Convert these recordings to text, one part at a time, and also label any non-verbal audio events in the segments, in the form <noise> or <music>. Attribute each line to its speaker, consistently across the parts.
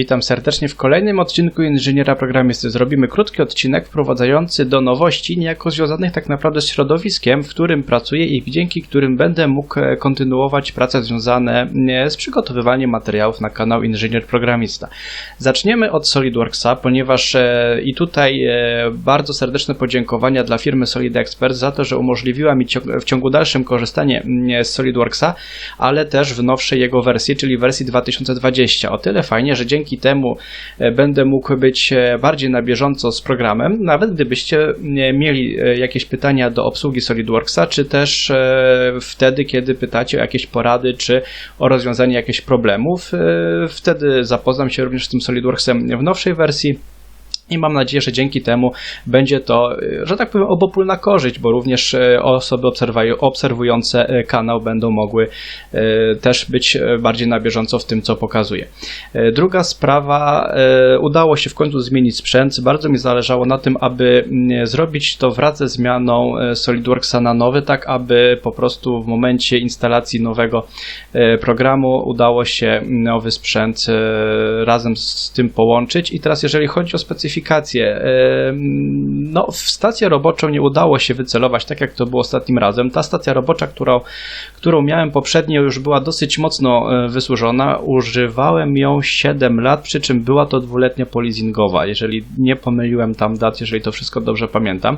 Speaker 1: Witam serdecznie w kolejnym odcinku Inżyniera Programisty. Zrobimy krótki odcinek wprowadzający do nowości, niejako związanych tak naprawdę z środowiskiem, w którym pracuję i dzięki którym będę mógł e, kontynuować prace związane z przygotowywaniem materiałów na kanał Inżynier Programista. Zaczniemy od SolidWorksa, ponieważ e, i tutaj e, bardzo serdeczne podziękowania dla firmy Solid Expert za to, że umożliwiła mi w ciągu dalszym korzystanie z SolidWorksa, ale też w nowszej jego wersji, czyli wersji 2020. O tyle fajnie, że dzięki temu e, będę mógł być e, bardziej na bieżąco z programem, nawet gdybyście mieli e, jakieś pytania do obsługi SolidWorksa, czy też wtedy, kiedy pytacie o jakieś porady, czy o rozwiązanie jakichś problemów. Wtedy zapoznam się również z tym SolidWorksem w nowszej wersji. I mam nadzieję, że dzięki temu będzie to, e, że tak powiem, obopólna korzyść, bo również e, osoby obserwują- obserwujące e, kanał będą mogły też być bardziej na bieżąco w tym, co pokazuje. Druga sprawa, udało się w końcu zmienić sprzęt. Bardzo mi zależało na tym, aby mm, zrobić to wraz ze zmianą SolidWorksa na nowy, tak aby po prostu w momencie instalacji nowego programu udało się nowy sprzęt razem z tym połączyć. I teraz, jeżeli chodzi o specyfikację, e, no, w stację roboczą nie udało się wycelować tak, jak to było ostatnim razem. Ta stacja robocza, którą, którą miałem poprzednio, już była dosyć mocno e, wysłużona. Używałem ją 7 lat, przy czym była to dwuletnia polizingowa, jeżeli nie pomyliłem tam dat, jeżeli to wszystko dobrze pamiętam.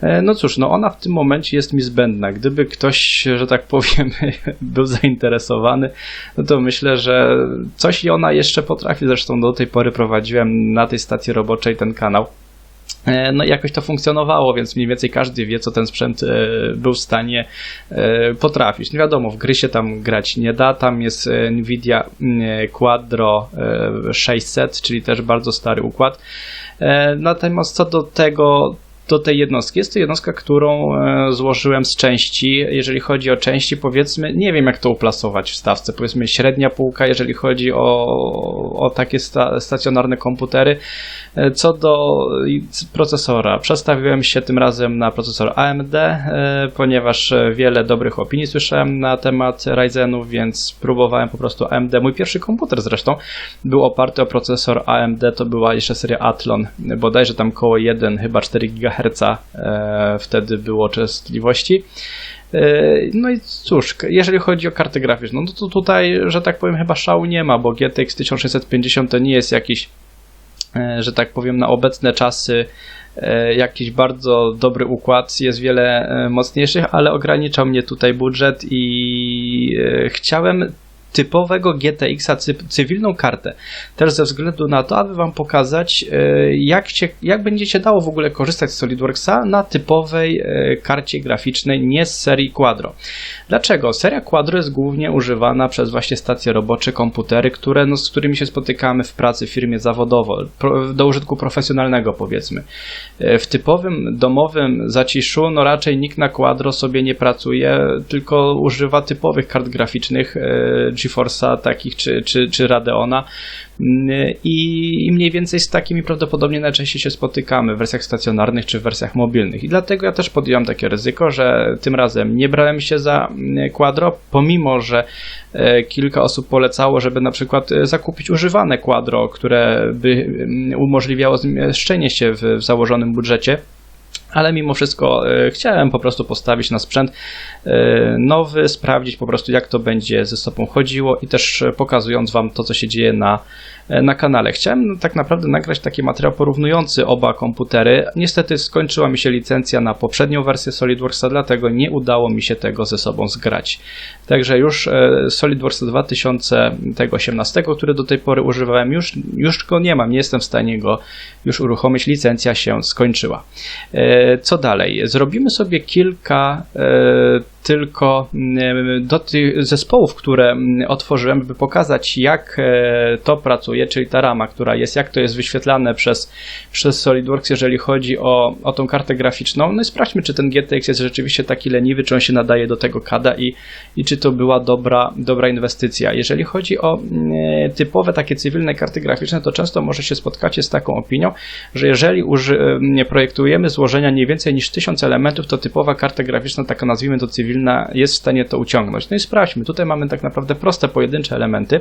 Speaker 1: E, No cóż, no ona w tym momencie jest mi zbędna. Gdyby ktoś, że tak powiem, <laughs> był zainteresowany, no to myślę, że coś i ona jeszcze potrafi. Zresztą do tej pory prowadziłem na tej stacji roboczej ten kanał. E, No i jakoś to funkcjonowało, więc mniej więcej każdy wie, co ten sprzęt e, był w stanie e, potrafić. No wiadomo, w gry się tam grać nie da. Tam jest Nvidia mm, Quadro e, 600, czyli też bardzo stary układ. Natomiast co do tego, do tej jednostki. Jest to jednostka, którą e, złożyłem z części. Jeżeli chodzi o części, powiedzmy, nie wiem jak to uplasować w stawce. Powiedzmy średnia półka, jeżeli chodzi o, o takie sta, stacjonarne komputery. E, Co do procesora, przestawiłem się tym razem na procesor AMD, e, ponieważ wiele dobrych opinii słyszałem na temat Ryzenów, więc próbowałem po prostu AMD. Mój pierwszy komputer zresztą był oparty o procesor AMD, to była jeszcze seria Athlon, bodajże tam koło 1, chyba 4 GHz e, wtedy było częstotliwości. E, No i cóż, jeżeli chodzi o kartę graficzną, no to tutaj, że tak powiem, chyba szału nie ma, bo GTX 1650 to nie jest jakiś, e, że tak powiem, na obecne czasy jakiś bardzo dobry układ, jest wiele mocniejszych, ale ograniczał mnie tutaj budżet i chciałem typowego GTX-a cy- cywilną kartę. Też ze względu na to, aby Wam pokazać, e, jak, się, jak będzie się dało w ogóle korzystać z SolidWorksa na typowej e, karcie graficznej, nie z serii Quadro. Dlaczego? Seria Quadro jest głównie używana przez właśnie stacje robocze, komputery, które, no, z którymi się spotykamy w pracy w firmie zawodowo, do użytku profesjonalnego powiedzmy. E, W typowym domowym zaciszu, no raczej nikt na Quadro sobie nie pracuje, tylko używa typowych kart graficznych GeForce'a takich czy, czy, czy Radeona. Mm, I mniej więcej z takimi prawdopodobnie najczęściej się spotykamy w wersjach stacjonarnych czy w wersjach mobilnych. I dlatego ja też podjąłem takie ryzyko, że tym razem nie brałem się za mm, Quadro, pomimo że e, kilka osób polecało, żeby na przykład e, zakupić używane Quadro, które by mm, umożliwiało zmieszczenie się w, w założonym budżecie. Ale mimo wszystko e, chciałem po prostu postawić na sprzęt e, nowy, sprawdzić po prostu jak to będzie ze sobą chodziło i też e, pokazując Wam to, co się dzieje na, na kanale. Chciałem tak naprawdę nagrać taki materiał porównujący oba komputery. Niestety skończyła mi się licencja na poprzednią wersję SolidWorksa, dlatego nie udało mi się tego ze sobą zgrać. Także już e, SolidWorks 2018, który do tej pory używałem, już, już go nie mam, nie jestem w stanie go już uruchomić. Licencja się skończyła. E, Co dalej? Zrobimy sobie kilka e, tylko mm, do tych zespołów, które mm, otworzyłem, by pokazać, jak e, to pracuje, czyli ta rama, która jest, jak to jest wyświetlane przez, przez SolidWorks, jeżeli chodzi o, o tą kartę graficzną. No i sprawdźmy, czy ten GTX jest rzeczywiście taki leniwy, czy on się nadaje do tego kada i, i czy to była dobra, dobra inwestycja. Jeżeli chodzi o mm, typowe takie cywilne karty graficzne, to często może się spotkacie z taką opinią, że jeżeli uży, nie projektujemy złożenia nie więcej niż 1000 elementów, to typowa karta graficzna, taka nazwijmy to cywilna, jest w stanie to uciągnąć. No i sprawdźmy. Tutaj mamy tak naprawdę proste, pojedyncze elementy.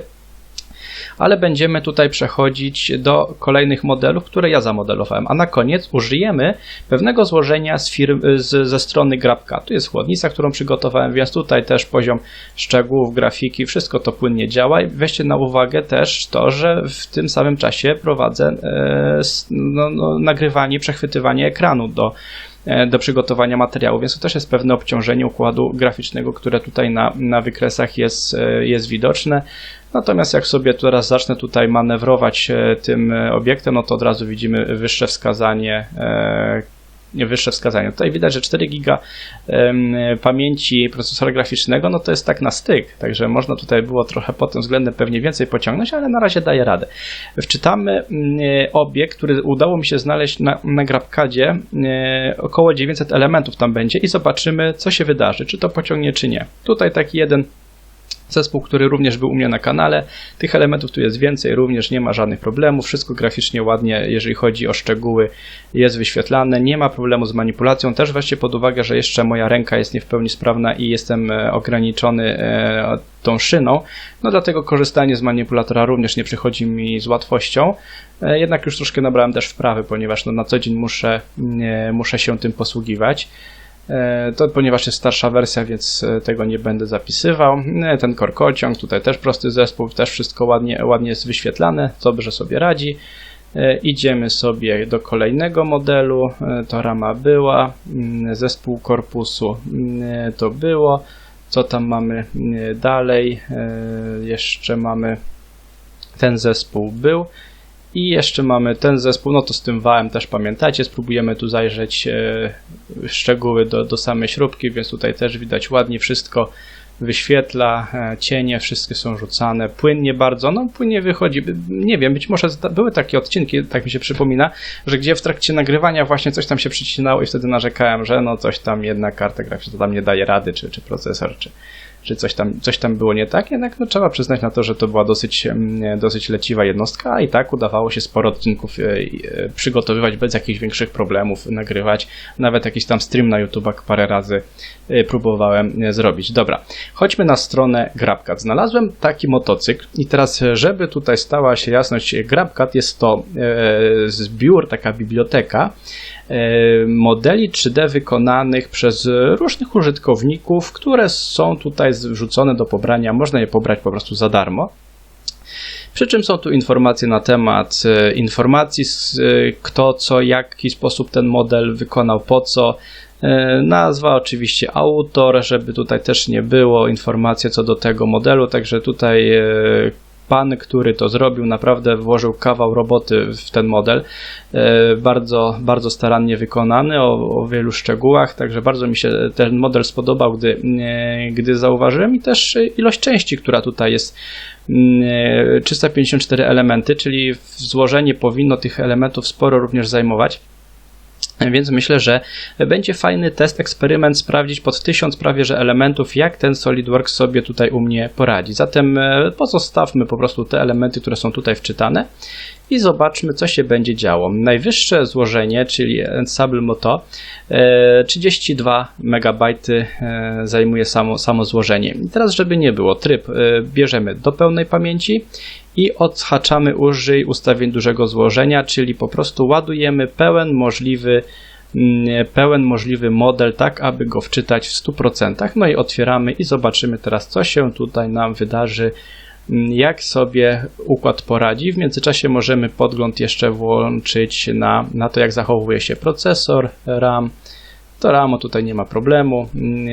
Speaker 1: ale będziemy tutaj przechodzić do kolejnych modelów, które ja zamodelowałem. A na koniec użyjemy pewnego złożenia z firm, z, ze strony GrabCAD. Tu jest chłodnica, którą przygotowałem, więc tutaj też poziom szczegółów, grafiki, wszystko to płynnie działa. I weźcie na uwagę też to, że w tym samym czasie prowadzę e, no, no, nagrywanie, przechwytywanie ekranu do do przygotowania materiału, więc to też jest pewne obciążenie układu graficznego, które tutaj na, na wykresach jest, e, jest widoczne. Natomiast jak sobie teraz zacznę tutaj manewrować e, tym obiektem, no to od razu widzimy wyższe wskazanie wyższe wskazania. Tutaj widać, że 4 giga pamięci procesora graficznego, no to jest tak na styk, także można tutaj było trochę pod tym względem pewnie więcej pociągnąć, ale na razie daje radę. Wczytamy mm, obiekt, który udało mi się znaleźć na, na GrabCADzie, około 900 elementów tam będzie i zobaczymy, co się wydarzy, czy to pociągnie, czy nie. Tutaj taki jeden Zespół, który również był u mnie na kanale. Tych elementów tu jest więcej, również nie ma żadnych problemów. Wszystko graficznie ładnie, jeżeli chodzi o szczegóły, jest wyświetlane. Nie ma problemu z manipulacją. Też weźcie pod uwagę, że jeszcze moja ręka jest nie w pełni sprawna i jestem e, ograniczony e, tą szyną. No dlatego korzystanie z manipulatora również nie przychodzi mi z łatwością. E, jednak już troszkę nabrałem też wprawy, ponieważ no, na co dzień muszę, muszę się tym posługiwać. E, to ponieważ jest starsza wersja, więc e, tego nie będę zapisywał. E, ten korkociąg, tutaj też prosty zespół, też wszystko ładnie, ładnie jest wyświetlane, dobrze sobie radzi. Idziemy sobie do kolejnego modelu, to rama była, mm, zespół korpusu mm, to było. Co tam mamy dalej? Jeszcze mamy ten zespół był. I jeszcze mamy ten zespół, no to z tym wałem też pamiętacie, spróbujemy tu zajrzeć e, szczegóły do, do samej śrubki, więc tutaj też widać ładnie wszystko wyświetla, e, cienie, wszystkie są rzucane, płynnie bardzo, no płynnie wychodzi, nie wiem, być może były takie odcinki, tak mi się przypomina, że gdzie w trakcie nagrywania właśnie coś tam się przycinało i wtedy narzekałem, że no coś tam jedna karta graficzna tam nie daje rady, czy, czy procesor, czy, czy coś tam, coś tam było nie tak, jednak no, trzeba przyznać na to, że to była dosyć, dosyć leciwa jednostka, a i tak udawało się sporo odcinków e, e, przygotowywać bez jakichś większych problemów, nagrywać. Nawet jakiś tam stream na YouTube parę razy e, próbowałem zrobić. Dobra, chodźmy na stronę GrabCAD. Znalazłem taki motocykl i teraz, żeby tutaj stała się jasność, GrabCAD jest to zbiór, taka biblioteka, modeli 3D wykonanych przez różnych użytkowników, które są tutaj wrzucone do pobrania. Można je pobrać po prostu za darmo. Przy czym są tu informacje na temat e, informacji, e, kto, co, jaki sposób ten model wykonał, po co. Nazwa, oczywiście autor, żeby tutaj też nie było informacji co do tego modelu, także tutaj pan, który to zrobił, naprawdę włożył kawał roboty w ten model. E, bardzo, bardzo starannie wykonany, o, o wielu szczegółach, także bardzo mi się ten model spodobał, gdy, e, gdy zauważyłem i też ilość części, która tutaj jest 354 mm, e, elementy, czyli złożenie powinno tych elementów sporo również zajmować. Więc myślę, że będzie fajny test, eksperyment, sprawdzić pod tysiąc prawie że elementów, jak ten SolidWorks sobie tutaj u mnie poradzi. Zatem e, pozostawmy po prostu te elementy, które są tutaj wczytane i zobaczmy, co się będzie działo. Najwyższe złożenie, czyli Ensemble Moto, 32 MB zajmuje samo, samo złożenie. I teraz, żeby nie było, tryb e, bierzemy do pełnej pamięci i odhaczamy użyj ustawień dużego złożenia, czyli po prostu ładujemy pełen możliwy mm, pełen możliwy model, tak aby go wczytać w 100%. No i otwieramy i zobaczymy teraz, co się tutaj nam wydarzy, mm, jak sobie układ poradzi. W międzyczasie możemy podgląd jeszcze włączyć na, na to, jak zachowuje się procesor, RAM. To RAM tutaj nie ma problemu mm,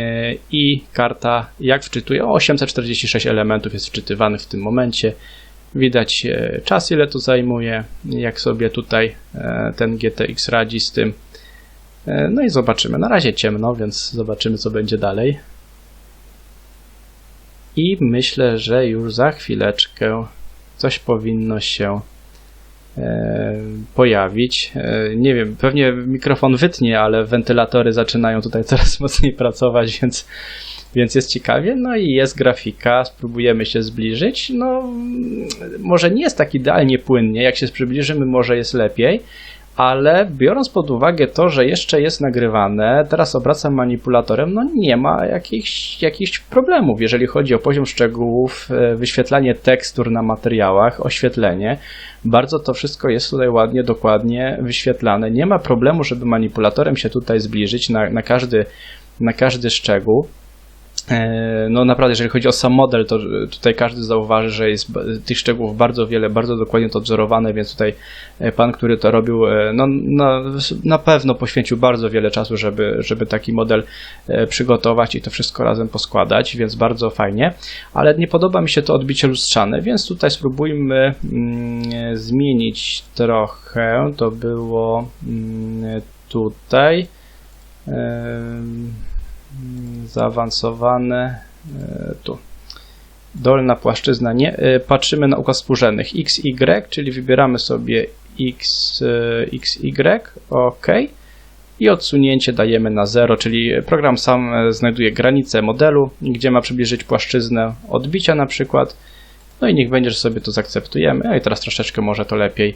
Speaker 1: i karta jak wczytuje. O 846 elementów jest wczytywanych w tym momencie. Widać e, czas, ile to zajmuje, jak sobie tutaj e, ten GTX radzi z tym. E, no i zobaczymy. Na razie ciemno, więc zobaczymy, co będzie dalej. I myślę, że już za chwileczkę coś powinno się pojawić. Nie wiem, pewnie mikrofon wytnie, ale wentylatory zaczynają tutaj <laughs> coraz mocniej pracować, więc więc jest ciekawie, no i jest grafika, spróbujemy się zbliżyć. No, może nie jest tak idealnie płynnie, jak się przybliżymy, może jest lepiej, ale biorąc pod uwagę to, że jeszcze jest nagrywane, teraz obracam manipulatorem, no nie ma jakichś, jakichś problemów, jeżeli chodzi o poziom szczegółów, e, wyświetlanie tekstur na materiałach, oświetlenie. Bardzo to wszystko jest tutaj ładnie, dokładnie wyświetlane. Nie ma problemu, żeby manipulatorem się tutaj zbliżyć na, na, każdy, na każdy szczegół. E, No naprawdę, jeżeli chodzi o sam model, to tutaj każdy zauważy, że jest tych szczegółów bardzo wiele, bardzo dokładnie to odzorowane, więc tutaj e, pan, który to robił, e, no, na, na pewno poświęcił bardzo wiele czasu, żeby, żeby taki model e, przygotować i to wszystko razem poskładać, więc bardzo fajnie, ale nie podoba mi się to odbicie lustrzane, więc tutaj spróbujmy mm, zmienić trochę, to było mm, tutaj. Zaawansowane e, tu. Dolna płaszczyzna nie. E, Patrzymy na układ współrzędnych x, y, czyli wybieramy sobie x, e, x, y, OK. I odsunięcie dajemy na 0, czyli program sam znajduje granicę modelu, gdzie ma przybliżyć płaszczyznę odbicia na przykład. No i niech będzie, że sobie to zaakceptujemy. A i teraz troszeczkę może to lepiej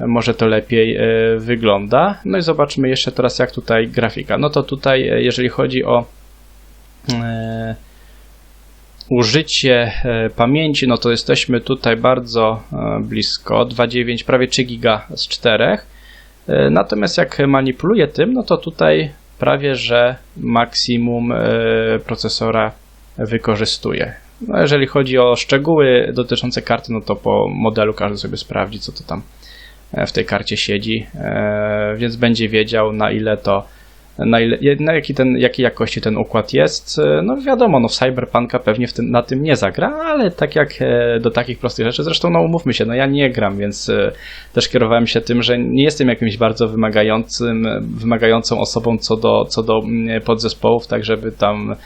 Speaker 1: może to lepiej wygląda. No i zobaczmy jeszcze teraz jak tutaj grafika. No to tutaj jeżeli chodzi o użycie e, pamięci, no to jesteśmy tutaj bardzo e, blisko, 2,9 prawie 3 giga z 4. E, Natomiast jak manipuluję tym, no to tutaj prawie że maksimum e, procesora wykorzystuje. No jeżeli chodzi o szczegóły dotyczące karty, no to po modelu każdy sobie sprawdzi, co to tam e, w tej karcie siedzi, e, więc będzie wiedział na ile to, na, ile, na jaki ten, jakiej jakości ten układ jest. E, No wiadomo, no Cyberpunka pewnie w tym, na tym nie zagra, ale tak jak e, do takich prostych rzeczy, zresztą no umówmy się, no ja nie gram, więc e, też kierowałem się tym, że nie jestem jakimś bardzo wymagającym, wymagającą osobą co do, co do mm, podzespołów, tak żeby tam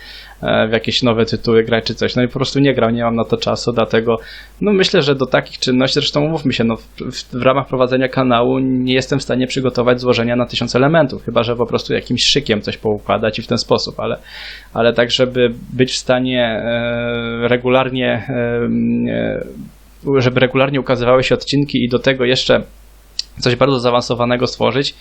Speaker 1: w jakieś nowe tytuły grać czy coś. No i po prostu nie gram, nie mam na to czasu, dlatego no myślę, że do takich czynności, zresztą umówmy się, no w, w, w ramach prowadzenia kanału nie jestem w stanie przygotować złożenia na tysiąc elementów, chyba że po prostu jakimś szykiem coś poukładać i w ten sposób, ale, ale tak, żeby być w stanie e, regularnie e, e, żeby regularnie ukazywały się odcinki i do tego jeszcze coś bardzo zaawansowanego stworzyć,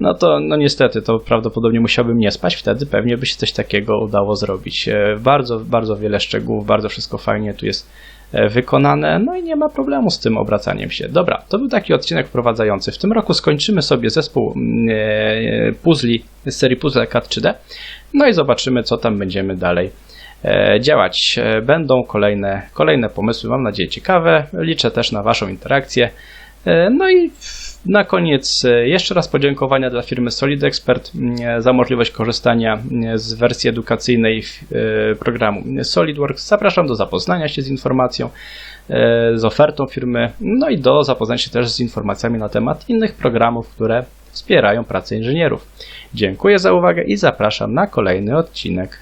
Speaker 1: no to no niestety to prawdopodobnie musiałbym nie spać, wtedy pewnie by się coś takiego udało zrobić. E, Bardzo, bardzo wiele szczegółów, bardzo wszystko fajnie tu jest e, wykonane, no i nie ma problemu z tym obracaniem się. Dobra, to był taki odcinek wprowadzający. W tym roku skończymy sobie zespół mm, e, puzli z serii Puzzle CAD 3D, no i zobaczymy, co tam będziemy dalej e, działać. E, Będą kolejne, kolejne pomysły, mam nadzieję ciekawe. Liczę też na Waszą interakcję. E, No i na koniec e, jeszcze raz podziękowania dla firmy Solid Expert za możliwość korzystania z wersji edukacyjnej e, programu SolidWorks. Zapraszam do zapoznania się z informacją, e, z ofertą firmy, no i do zapoznania się też z informacjami na temat innych programów, które wspierają pracę inżynierów. Dziękuję za uwagę i zapraszam na kolejny odcinek.